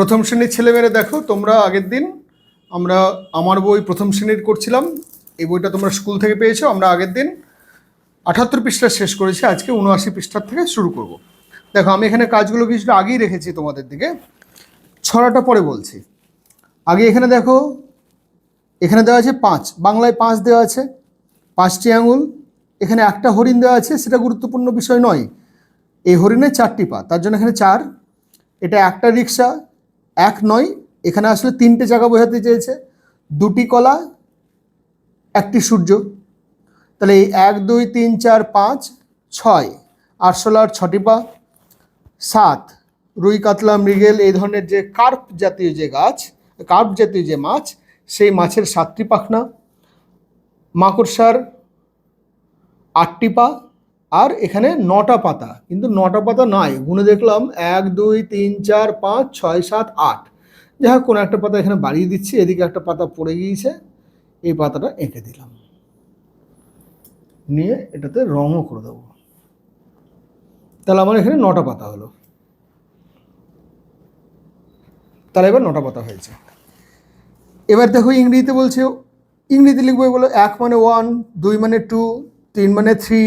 প্রথম শ্রেণির ছেলেমেয়েরা দেখো, তোমরা আগের দিন আমরা আমার বই প্রথম শ্রেণির করছিলাম। এই বইটা তোমরা স্কুল থেকে পেয়েছ, আমরা আগের দিন আঠাত্তর পৃষ্ঠা শেষ করেছি, আজকে উনআশি পৃষ্ঠার থেকে শুরু করব। দেখো, আমি এখানে কাজগুলো কিছুটা আগেই রেখেছি তোমাদের দিকে। ছড়াটা পরে বলছি। আগে এখানে দেখো, এখানে দেওয়া আছে পাঁচ, বাংলায় পাঁচ দেওয়া আছে, পাঁচটি আঙুল, এখানে একটা হরিণ দেওয়া আছে, সেটা গুরুত্বপূর্ণ বিষয় নয়। এই হরিণের চারটি পা, তার জন্য এখানে চার, এটা একটা রিক্সা এক নয়, এখানে আসলে তিনটে জায়গা বোঝাতে চেয়েছে। দুটি কলা, একটি সূর্য। তাহলে এই এক, দুই, তিন, চার, পাঁচ, ছয়, আরশোলার ছটি পা, সাত, রুই, কাতলা, মৃগেল, এই ধরনের যে কার্প জাতীয় যে গাছ, কার্প জাতীয় যে মাছ, সেই মাছের সাতটি পাখনা, মাকড়সার আটটি পা আর এখানে নটা পাতা, কিন্তু নটা পাতা নাই গুনে দেখলাম এক, দুই, তিন, চার, পাঁচ, ছয়, সাত, আট। যাই হোক, কোনো একটা পাতা এখানে বাড়িয়ে দিচ্ছি, এদিকে একটা পাতা পড়ে গিয়েছে, এই পাতাটা এঁকে দিলাম। নিয়ে এটাতে রঙও করে দেবো। তাহলে আমার এখানে নটা পাতা হলো। তাহলে এবার নটা পাতা হয়েছে। এবার দেখো ইংরেজিতে বলছে, ইংরেজিতে লিখব বলো এক মানে ওয়ান দুই মানে টু তিন মানে থ্রি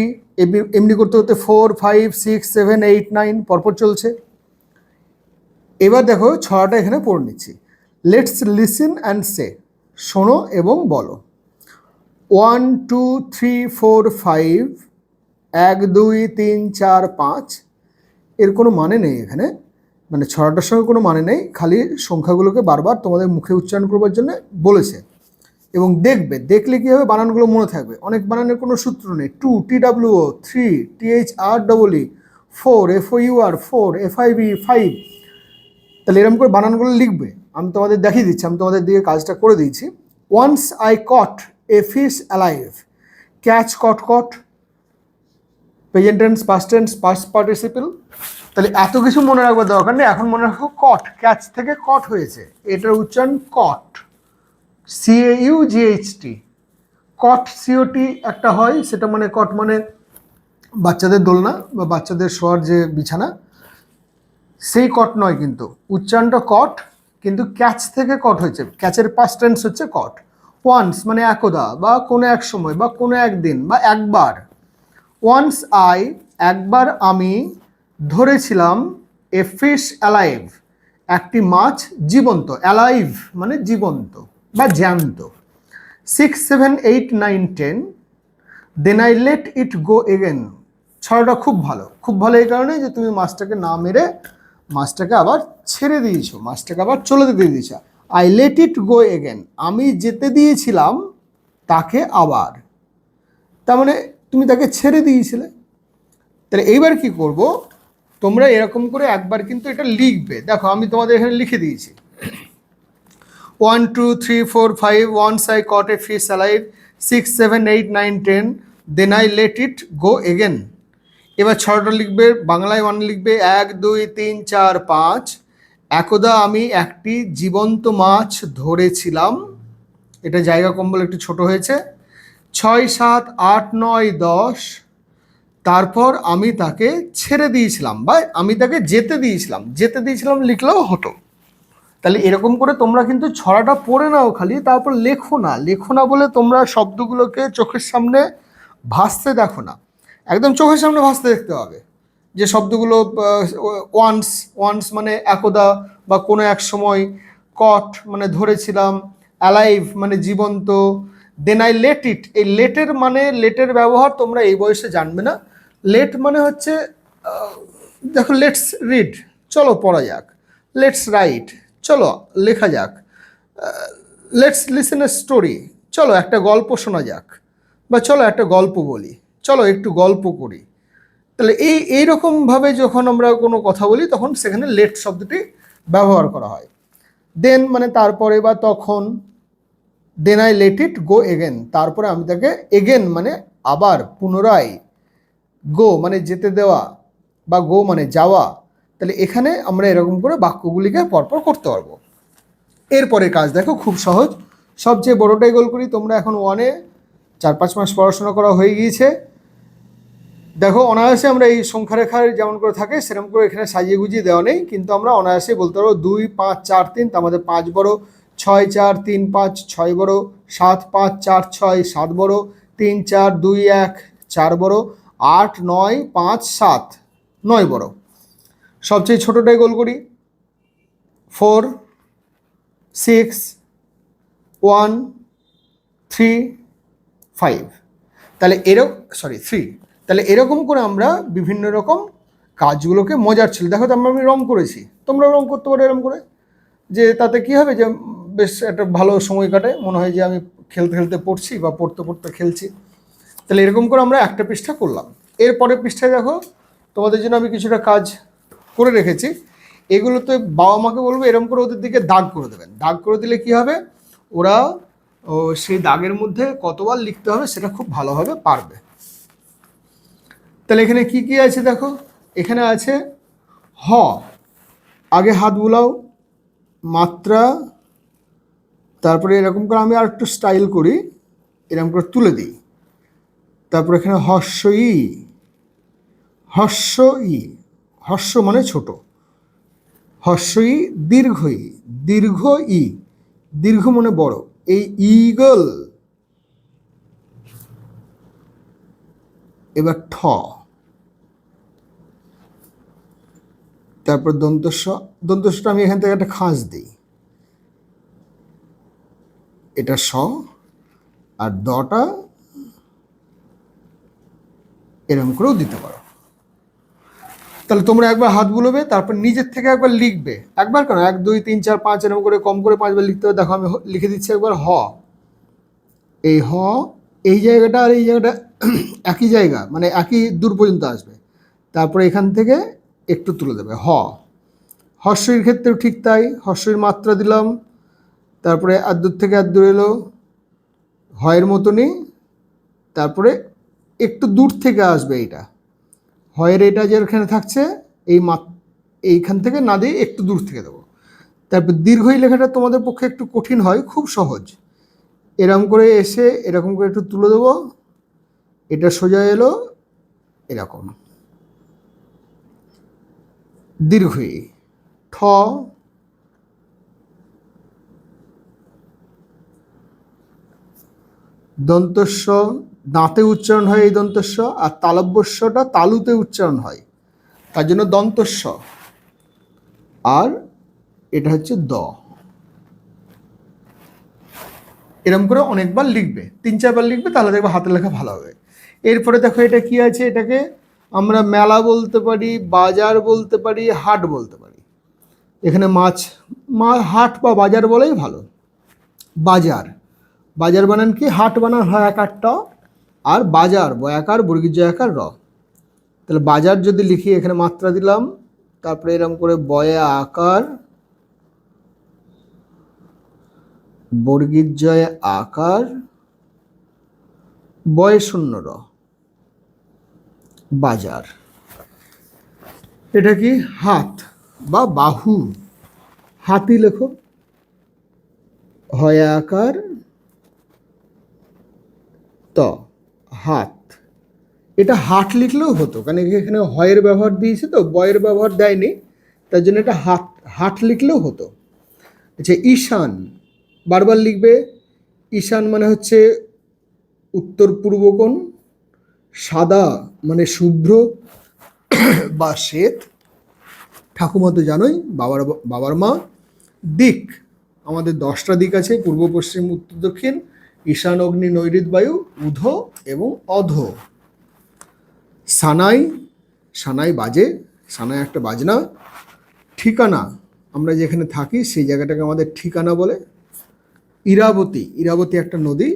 এমনি করতে করতে four five six seven eight nine পরপর চলছে। এবার দেখো ছড়াটা এখানে পড়ে নিচ্ছি। লেটস লিসেন অ্যান্ড সে শোনো এবং বলো। One two three four five এক, দুই, তিন, চার, পাঁচ, এর কোনো মানে নেই এখানে। মানে ছড়াটার সঙ্গে কোনো মানে নেই, খালি সংখ্যাগুলোকে বারবার তোমাদের মুখে উচ্চারণ করবার জন্য বলেছে। এবং দেখবে, দেখলে কী হবে? বানানগুলো মনে থাকবে। অনেক বানানের কোনো সূত্র নেই। Two T W O, three T H R double E four F O U R, four F I V five. তাহলে এরকম করে বানানগুলো লিখবে। আমি তোমাদের দেখিয়ে দিচ্ছি। আমি তোমাদের দিকে কাজটা করে দিয়েছি। Once I caught a fish alive catch caught caught present tense past tense past participle তাহলে এত কিছু মনে রাখবার দরকার নেই। এখন মনে রাখো কট ক্যাচ থেকে কট হয়েছে। এটার উচ্চারণ caught C A U G H T caught COT একটা হয়, সেটা মানে কট মানে বাচ্চাদের দোলনা বা বাচ্চাদের শোয়ার যে বিছানা। সেই কট নয় কিন্তু উচ্চারণটা কট কিন্তু ক্যাচ থেকে কট হয়েছে। ক্যাচের পাস্ট টেন্স হচ্ছে কট ওয়ান্স মানে একদা বা কোনো এক সময় বা কোনো একদিন বা একবার। ওয়ান্স আই একবার আমি ধরেছিলাম এ ফিশ অ্যালাইভ একটি মাছ জীবন্ত অ্যালাইভ মানে জীবন্ত। বা জ্যান্ত। Six seven eight nine ten then I let it go again ছড়াটা খুব ভালো। খুব ভালো এই কারণে যে তুমি মাছটাকে না মেরে মাছটাকে আবার ছেড়ে দিয়েছ, মাছটাকে আবার চলে যেতে দিয়েছ। I let it go again আমি যেতে দিয়েছিলাম তাকে আবার। তার মানে তুমি তাকে ছেড়ে দিয়েছিলে। তাহলে এইবার কি করব? তোমরা এরকম করে একবার কিন্তু এটা লিখবে। দেখো, আমি তোমাদের এখানে লিখে দিয়েছি। One two three four five once I caught a fish alive six seven eight nine ten then I let it go again এবার ছটা লিখবে, বাংলায় ওয়ান লিখবে, এক, দুই, তিন, চার, পাঁচ। একদা আমি একটি জীবন্ত মাছ ধরেছিলাম। এটা জায়গা কম্বল একটু ছোট হয়েছে। ছয়, সাত, আট, নয়, দশ। তারপর আমি তাকে ছেড়ে দিয়েছিলাম বা আমি তাকে যেতে দিয়েছিলাম। যেতে দিয়েছিলাম লিখলেও হতো। তাহলে এরকম করে তোমরা কিন্তু ছড়াটা পড়ে নাও খালি, তারপর লেখো না। লেখো না বলে তোমরা শব্দগুলোকে চোখের সামনে ভাসতে দেখো না। একদম চোখের সামনে ভাসতে দেখতে হবে। যে শব্দগুলো ওয়ান্স ওয়ান্স মানে একদা বা কোনো এক সময় কট মানে ধরেছিলাম অ্যালাইভ মানে জীবন্ত দেন আই লেট ইট এই লেটের মানে লেটের ব্যবহার তোমরা এই বয়সে জানবে না। লেট মানে হচ্ছে দেখো লেটস রিড চলো পড়া যাক। লেটস রাইট চলো লেখা যাক। লেটস লিসেন এ স্টোরি চলো একটা গল্প শোনা যাক। বা চলো একটা গল্প বলি। চলো একটু গল্প করি। তাহলে এই, এইরকমভাবে যখন আমরা কোনো কথা বলি, তখন সেখানে লেট শব্দটি ব্যবহার করা হয়। দেন মানে তারপরে বা তখন then I let it go again তারপরে আমি তাকে এগেন মানে আবার, পুনরায় গো মানে যেতে দেওয়া বা গো মানে যাওয়া। তাহলে এখানে আমরা এরকম করে বাক্যগুলিকে পরপর করতে পারব। এরপরে কাজ দেখো, খুব সহজ। সবচেয়ে বড়টাই গোল করি, তোমরা এখন ওয়ানে চার পাঁচ মাস পড়াশোনা করা হয়ে গিয়েছে। দেখো, অনায়াসে আমরা এই সংখ্যা রেখার যেমন করে থাকে, সেরকম করে এখানে সাজিয়ে গুজিয়ে দেওয়া নেই, কিন্তু আমরা অনায়াসে বলতে পারব দুই, পাঁচ, চার, তিন, তার মধ্যে পাঁচ বড়, ছয়, চার, তিন, পাঁচ, ছয় বড়, সাত, পাঁচ, চার, ছয়, সাত বড়, তিন, চার, দুই, এক, চার বড়, আট, নয়, পাঁচ, সাত, নয় বড়। সবচেয়ে ছোটোটাই গোল করি। Four six one three five তাহলে এরকম সরি থ্রি তাহলে এরকম করে আমরা বিভিন্ন রকম কাজগুলোকে মজার ছিল। দেখো তো আমরা আমি রং করেছি। তোমরা রং করতে পারো এরকম করে। যে তাতে কি হবে যে বেশ একটা ভালো সময় কাটে। মনে হয় যে আমি খেলতে খেলতে পড়ছি বা পড়তে পড়তে খেলছি। তাহলে এরকম করে আমরা একটা পৃষ্ঠা করলাম। এরপরের পৃষ্ঠায় দেখো, তোমাদের জন্য আমি কিছুটা কাজ করে রেখেছি। এগুলোতে বাবা মাকে বলব এরকম করে ওদের দিকে দাগ করে দেবেন। দাগ করে দিলে কি হবে? ওরা সেই দাগের মধ্যে কতবার লিখতে হবে সেটা খুব ভালোভাবে পারবে। তাহলে এখানে কি কি আছে দেখো? এখানে আছে হ, আগে হাত বুলাও, মাত্রা, তারপরে এরকম করে আমি আর একটু স্টাইল করি, এরকম করে তুলে দিই। তারপর এখানে হর্ষ ই হর্ষ ই। হর্ষ মানে ছোট। হর্ষ ই দীর্ঘ ই দীর্ঘ ই দীর্ঘ মানে বড়। এই ইগল এবার ঠ। তারপর দন্তস্ব। দন্তস্বটা আমি এখান থেকে একটা খাঁজ দিই। এটা স, আর দটা এরকম করেও দিতে পারো। তাহলে তোমরা একবার হাত বুলোবে, তারপর নিজের থেকে একবার লিখবে। একবার কেন? এক, দুই, তিন, চার, পাঁচ, এরকম করে কম করে পাঁচবার লিখতে হবে। দেখো আমি লিখে দিচ্ছি একবার হ। এই হ, এই জায়গাটা আর এই জায়গাটা একই জায়গা মানে একই দূর পর্যন্ত আসবে। তারপরে এখান থেকে একটু তুলে দেবে, হ। হর্ষের ক্ষেত্রেও ঠিক তাই, হর্ষের মাত্রা দিলাম। তারপরে আর দূর থেকে আর দূর এলো, হয়ের মতনই। তারপরে একটু দূর থেকে আসবে এইটা। হয়ের এটা যেখানে থাকছে, এই মা এইখান থেকে না দিয়ে একটু দূর থেকে দেবো। তারপর দীর্ঘই লেখাটা তোমাদের পক্ষে একটু কঠিন হয়, খুব সহজ। এরকম করে এসে এরকম করে একটু তুলে দেবো, এটা সোজা এলো, এরকম। দীর্ঘই, ঠ, দন্তস্ব দাঁতে উচ্চারণ হয় এই দন্তস্ব, আর তালব্যস্বটা তালুতে উচ্চারণ হয়। তার জন্য দন্তস্ব। আর এটা হচ্ছে দ। এরকম করে অনেকবার লিখবে। তিন, চারবার লিখবে, তাহলে দেখবে হাতে লেখা ভালো হবে। এরপরে দেখো এটা কি আছে? এটাকে আমরা মেলা বলতে পারি, বাজার বলতে পারি, হাট বলতে পারি। এখানে মাছ, মা, হাট বা বাজার বলেই ভালো। বাজার। বাজার বানান কি? হাট বানান হয় এক আটটা। আর বাজার, বয়াকার বর্গীর জয়াকার র। তাহলে বাজার যদি লিখি, এখানে মাত্রা দিলাম, তারপরে এরকম করে বয়া আকার বর্গীর জয় আকার বয় শূন্য র। বাজার। এটা কি? হাত বা বাহু। হাতি লেখো। হয় আকার ত। হাত। এটা হাট লিখলেও হতো, কারণ এখানে হয়ের ব্যবহার দিয়েছে তো, বয়ের ব্যবহার দেয়নি, তার জন্য এটা হাত হাট লিখলেও হতো। আচ্ছা ঈশান, বারবার লিখবে, ঈশান মানে হচ্ছে উত্তর পূর্ব কোণ, সাদা মানে শুভ্র বা শ্বেত। ঠাকুমা তো জানোই, বাবার বাবার মা। দিক, আমাদের দশটা দিক আছে, পূর্ব, পশ্চিম, উত্তর, দক্ষিণ। ঈশান অগ্নি নৈঋত বায়ু, উধ এবং অধ। সানাই সানাই বাজে, সানাই একটা বাজনা। ঠিকানা, আমরা যেখানে থাকি সেই জায়গাটাকে আমাদের ঠিকানা বলে। ইরাবতী ইরাবতী একটা নদী।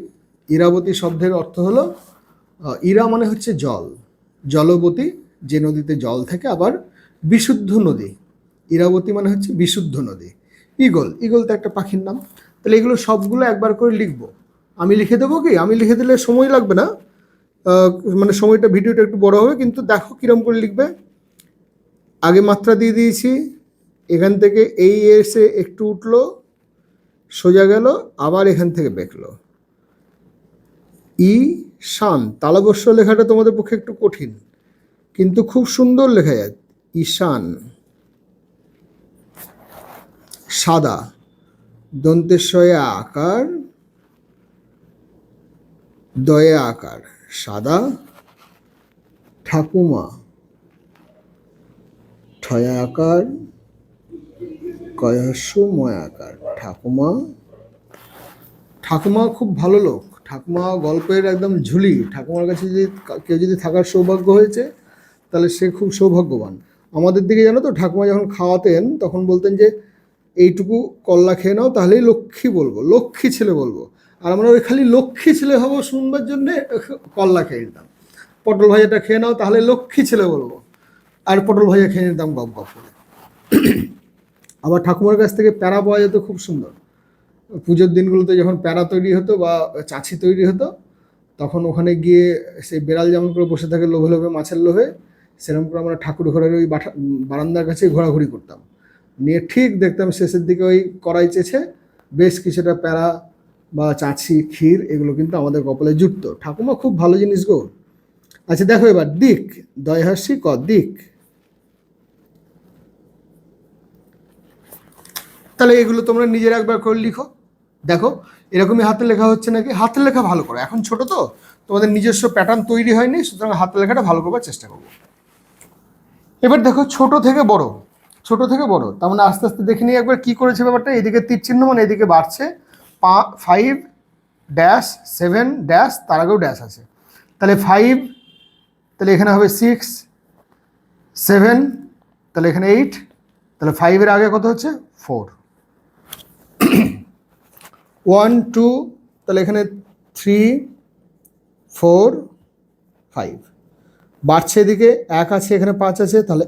ইরাবতী শব্দের অর্থ হলো ইরা মানে হচ্ছে জল। জলবতী, যে নদীতে জল থাকে আবার বিশুদ্ধ নদী। ইরাবতী মানে হচ্ছে বিশুদ্ধ নদী। ইগল ইগল তো একটা পাখির নাম। তাহলে এগুলো সবগুলো একবার করে লিখব। আমি লিখে দেবো কি? আমি লিখে দিলে সময় লাগবে না। মানে সময়টা ভিডিওটা একটু বড় হবে, কিন্তু দেখো কিরম করে লিখবে। আগে মাত্রা দিয়ে দিয়েছি। এখান থেকে এই এসে একটু উঠল, সোজা গেল, আবার এখান থেকে বেঁকলো। ই শান, তালবস্য লেখাটা তোমাদের পক্ষে একটু কঠিন, কিন্তু খুব সুন্দর লেখা যায়। ঈশান সাদা। দন্তেশ্বয়ে আকার। দয়ে আকার, সাদা ঠাকুমা, ঠয়া আকার কয়াস্য ময় আকার, ঠাকুমা। ঠাকুমা খুব ভালো লোক। ঠাকুমা গল্পের একদম ঝুলি। ঠাকুমার কাছে যদি কেউ যদি থাকার সৌভাগ্য হয়েছে, তাহলে সে খুব সৌভাগ্যবান। আমাদের দিকে জানো তো, ঠাকুমা যখন খাওয়াতেন, তখন বলতেন যে, এইটুকু কল্লা খেয়ে নাও, তাহলেই লক্ষ্মী বলব। লক্ষ্মী ছেলে বলব। আর আমরা ওই খালি লক্ষ্মী ছেলে হব শুনবার জন্যে কল্লা খেয়ে নিতাম। পটল ভাজাটা খেয়ে নাও, তাহলে লক্ষ্মী ছেলে বলব। আর পটল ভাজা খেয়ে নিতাম গপ গপ করে। আবার ঠাকুমার কাছ থেকে প্যারা পাওয়া যেত খুব সুন্দর। পুজোর দিনগুলোতে যখন প্যারা তৈরি হতো বা চাছি তৈরি হতো, তখন ওখানে গিয়ে সেই বেড়াল যেমন করে বসে থাকে লোভে লোভে, মাছের লোভে, সেরকম করে আমরা ঠাকুর ঘরের ওই বারান্দার কাছে ঘোরাঘুরি করতাম। নিয়ে ঠিক দেখতাম শেষের দিকে ওই কড়াই চেছে, বেশ কিছুটা প্যারা বা চাছি, ক্ষীর এগুলো কিন্তু আমাদের কপালে যুক্ত। ঠাকুমা খুব ভালো জিনিস গো। আচ্ছা দেখো এবার দিক। দয়হাসি ক, দিক। তাহলে এগুলো তোমরা নিজের একবার করে লিখো। দেখো, এরকমই হাতে লেখা হচ্ছে নাকি? হাতের লেখা ভালো করো। এখন ছোট তো, তোমাদের নিজস্ব প্যাটার্ন তৈরি হয়নি, সুতরাং হাতের লেখাটা ভালো করবার চেষ্টা করব। এবার দেখো, ছোট থেকে বড়। ছোট থেকে বড়। তার মানে আস্তে আস্তে দেখে নিই একবার কি করেছে ব্যাপারটা। এদিকে তীর চিহ্ন মানে এদিকে বাড়ছে। ফাইভ ড্যাশ সেভেন ড্যাশ তার আগেও ড্যাশ আছে। তাহলে ফাইভ তাহলে এখানে হবে সিক্স সেভেন তাহলে এখানে এইট তাহলে ফাইভের আগে কত হচ্ছে? ফোর ওয়ান টু তাহলে এখানে থ্রি ফোর ফাইভ বাড়ছে এদিকে, এক আছে, এখানে পাঁচ আছে, তাহলে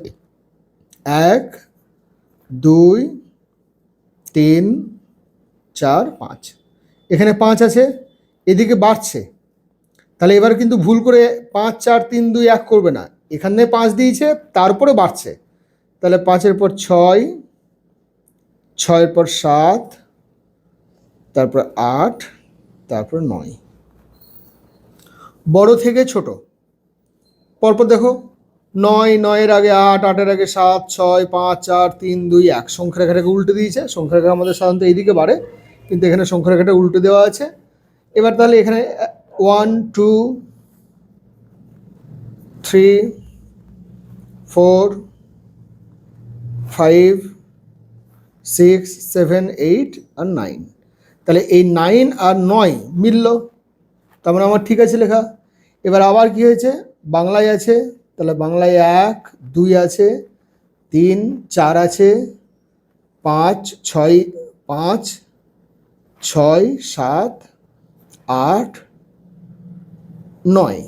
এক, দুই, তিন চার, পাঁচ। এখানে পাঁচ আছে, এদিকে বাড়ছে। তাহলে এবার কিন্তু ভুল করে পাঁচ, চার, তিন, দুই, এক করবে না। এখানে পাঁচ দিয়েছে, তারপরে বাড়ছে। তাহলে পাঁচের পর ছয়, ছয়ের পর সাত, তারপর আট, তারপর নয়। বড় থেকে ছোট। পরপর দেখো নয়, নয়ের আগে আট, আটের আগে সাত, ছয়, পাঁচ, চার, তিন, দুই, এক। সংখ্যা রেখাটাকে উল্টে দিয়েছে। সংখ্যা রেখা আমাদের সাধারণত এইদিকে বাড়ে, কিন্তু এখানে সংখ্যা রেখাটা উল্টে দেওয়া আছে। এবার তাহলে এখানে one two three four five six seven eight আর নাইন তাহলে এই নাইন আর নয় মিলল। তার মানে আমার ঠিক আছে লেখা। এবার আবার কি হয়েছে? বাংলায় আছে তাহলে বাংলায় এক, দুই আছে, তিন, চার আছে, পাঁচ, ছয় পাঁচ, ছয়, সাত, আট, নয়।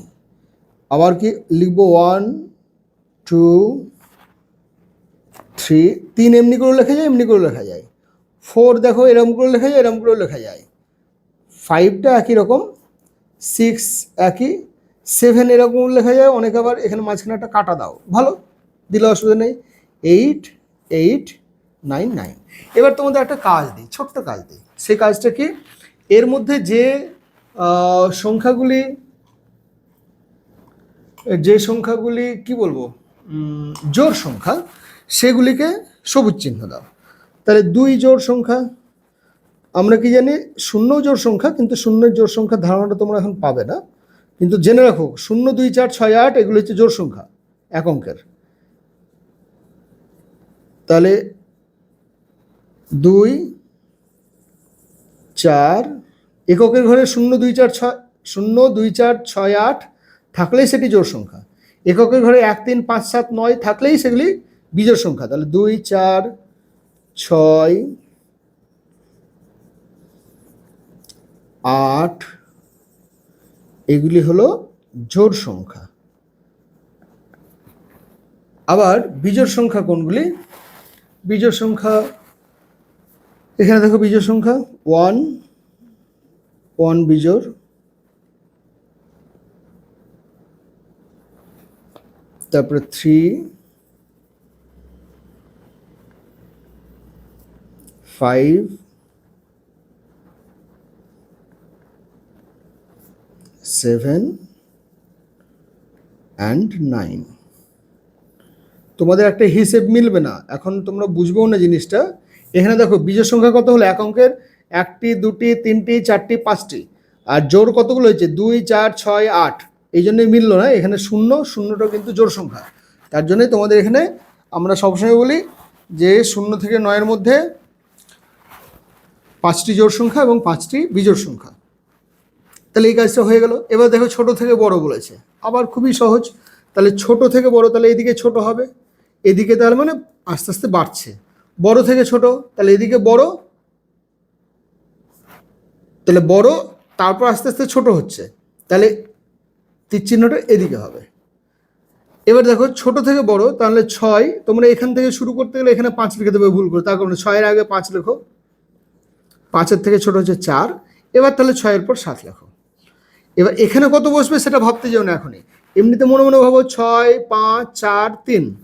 আবার কি লিখব? ওয়ান, টু, থ্রি, তিন এমনি করে লেখা যায়, এমনি করে লেখা যায়। ফোর দেখো, এরম করে লেখা যায়, এরম করে লেখা যায়। ফাইভটা একই রকম, সিক্স একই সেভেন এরকম লেখা যায়, অনেক আবার এখানে মাঝখানে একটা কাটা দাও। ভালো? দিলে অসুবিধা নেই। এইট এইট নাইন নাইন এবার তোমাদের একটা কাজ দিই, ছোট্ট কাজ দিই। সেই কাজটা কি? এর মধ্যে যে সংখ্যাগুলি যে সংখ্যাগুলি, কি বলব? জোর সংখ্যা, সেগুলিকে সবুজ চিহ্ন দাও। তাহলে দুই জোর সংখ্যা, আমরা কি জানি? শূন্য জোর সংখ্যা, কিন্তু শূন্যের জোর সংখ্যার ধারণাটা তোমরা এখন পাবে না। কিন্তু জেনে রাখো, শূন্য, দুই, চার, ছয়, আট, এগুলো হচ্ছে জোড় সংখ্যা, এক অঙ্কের। তাহলে দুই, চার, এককের ঘরে শূন্য, দুই, চার, ছয়, শূন্য, দুই, চার, ছয়, আট, থাকলেই সেটি জোড় সংখ্যা। এককের ঘরে এক, তিন, পাঁচ, সাত, নয়, থাকলেই সেগুলি বিজোড় সংখ্যা। তাহলে দুই, চার, ছয়, আট এগুলি হলো জোড় সংখ্যা। আবার বিজোড় সংখ্যা কোনগুলি? বিজোড় সংখ্যা, এখানে দেখো বিজোড় সংখ্যা ওয়ান ওয়ান বিজোড়। তারপরে three five seven and nine. তোমাদের একটা হিসেব মিলবে না। এখন তোমরা বুঝবেও না জিনিসটা। এখানে দেখো বীজের সংখ্যা কত হলো? এক অঙ্কের একটি, দুটি, তিনটি, চারটি, পাঁচটি। আর জোর কতগুলো হয়েছে? দুই, চার, ছয়, আট। এই জন্যই মিললো না। এখানে শূন্য শূন্যটা কিন্তু জোর সংখ্যা। তার জন্যই তোমাদের এখানে আমরা সবসময় বলি যে শূন্য থেকে নয়ের মধ্যে পাঁচটি জোর সংখ্যা এবং পাঁচটি বিজোড় সংখ্যা। তাহলে এই কাজটা হয়ে গেল। এবার দেখো ছোট থেকে বড় বলেছে। আবার খুবই সহজ। তাহলে ছোট থেকে বড়, তাহলে এদিকে ছোট হবে। এদিকে তাহলে মানে আস্তে আস্তে বাড়ছে। বড় থেকে ছোট, তাহলে এদিকে বড়। তাহলে বড়, তারপর আস্তে আস্তে ছোট হচ্ছে। তাহলে তীর চিহ্নটা এদিকে হবে। এবার দেখো ছোট থেকে বড়, তাহলে ছয়। তোমরা এখান থেকে শুরু করতে গেলে এখানে পাঁচ লিখে দেবে, ভুল করে। তার কারণে ছয়ের আগে পাঁচ লেখো। পাঁচের থেকে ছোট হচ্ছে চার। এবার তাহলে ছয়ের পর সাত লেখো। এবার এখানে কত বসবে সেটা ভাবতে যাও না এখনই। এমনিতে মনে মনে ভাবো ছয়, পাঁচ, চার, তিন।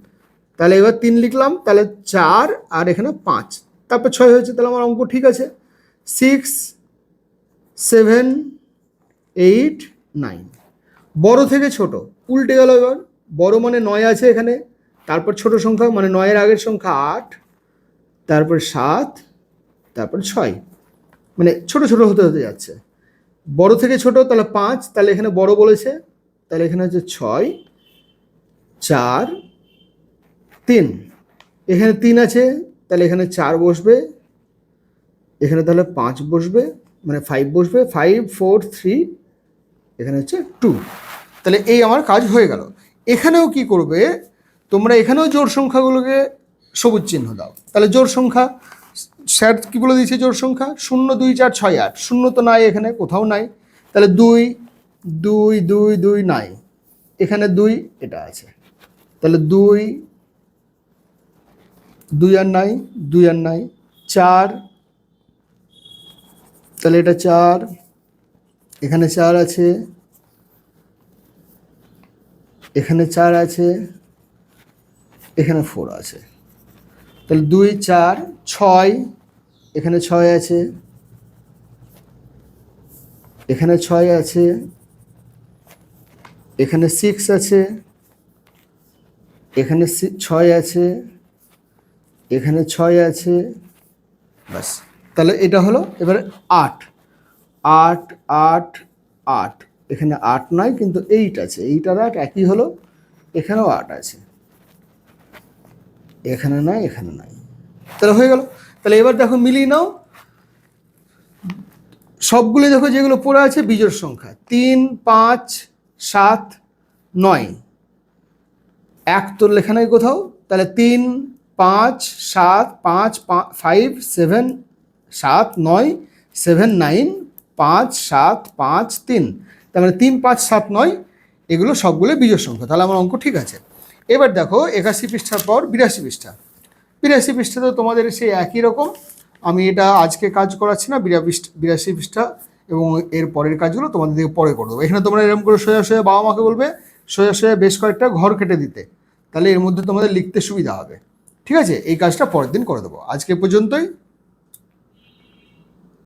তাহলে এবার তিন লিখলাম, তাহলে চার আর এখানে পাঁচ। তারপর ছয় হয়েছে, তাহলে আমার অঙ্ক ঠিক আছে। Six, seven, eight, nine. বড় থেকে ছোট, উল্টে গেল এবার। বড় মানে নয় আছে এখানে। তারপর ছোট সংখ্যা মানে নয়ের আগের সংখ্যা আট। তারপর সাত, তারপর ছয়। মানে ছোট ছোট হতে হতে যাচ্ছে। বড় থেকে ছোট, তাহলে পাঁচ, তাহলে এখানে বড় বলেছে, তাহলে এখানে হচ্ছে ছয়, চার, তিন। এখানে তিন আছে, তাহলে এখানে চার বসবে, এখানে তাহলে পাঁচ বসবে মানে ফাইভ বসবে ফাইভ ফোর থ্রি এখানে হচ্ছে টু তাহলে এই আমার কাজ হয়ে গেল। এখানেও কি করবে? তোমরা এখানেও জোর সংখ্যাগুলোকে সবুজ চিহ্ন দাও। তাহলে জোর সংখ্যা স্যার কী বলে দিয়েছে জোর সংখ্যা? শূন্য দুই চার ছয় আট। শূন্য তো নাই এখানে, কোথাও নাই। তাহলে দুই দুই দুই দুই নাই। এখানে দুই, এটা আছে। তাহলে দুই দুই আর নাই, দুই আর নাই, চার। তাহলে এটা চার, এখানে চার আছে। এখানে চার আছে, এখানে ফোর আছে। তাহলে দুই, চার, ছয় এখানে ছয় আছে। এখানে ছয় আছে। এখানে সিক্স আছে। এখানে ছয় আছে। এখানে ছয় আছে। বাস তাহলে এটা হলো এবারে আট। আট আট আট। এখানে আট নয় কিন্তু এইট আছে। এইট আর আট একই হলো। এখানেও আট আছে। এখানে নয় এখানে নাই তাহলে হয়ে গেল। তাহলে এবার দেখো মিলিয়ে নাও। সবগুলো দেখো যেগুলো পড়ে আছে বিজোড় সংখ্যা। তিন, পাঁচ, সাত, নয়। এক তোর লেখা নাই কোথাও। তাহলে তিন, পাঁচ, সাত, পাঁচ ফাইভ সেভেন সাত, নয় সেভেন নাইন পাঁচ, সাত, পাঁচ, তিন। তার মানে তিন, পাঁচ, সাত, নয়, এগুলো সবগুলো বিজোড় সংখ্যা। তাহলে আমার অঙ্ক ঠিক আছে। এবার দেখো একাশি পৃষ্ঠার পর বিরাশি পৃষ্ঠা। বিরাশি তো তোমাদের সেই একই রকম। আমি এটা আজকে কাজ করাচ্ছি না বিরাশি পৃষ্ঠা এবং এর পরের কাজগুলো তোমাদের দিকে পরে করে দেবো। এখানে তোমরা এরকম করে সোজা সোজা বাবা মাকে বলবে, সোজা সোজা বেশ কয়েকটা ঘর কেটে দিতে। তাহলে এর মধ্যে তোমাদের লিখতে সুবিধা হবে। ঠিক আছে? এই কাজটা পরের দিন করে দেবো। আজকে পর্যন্তই।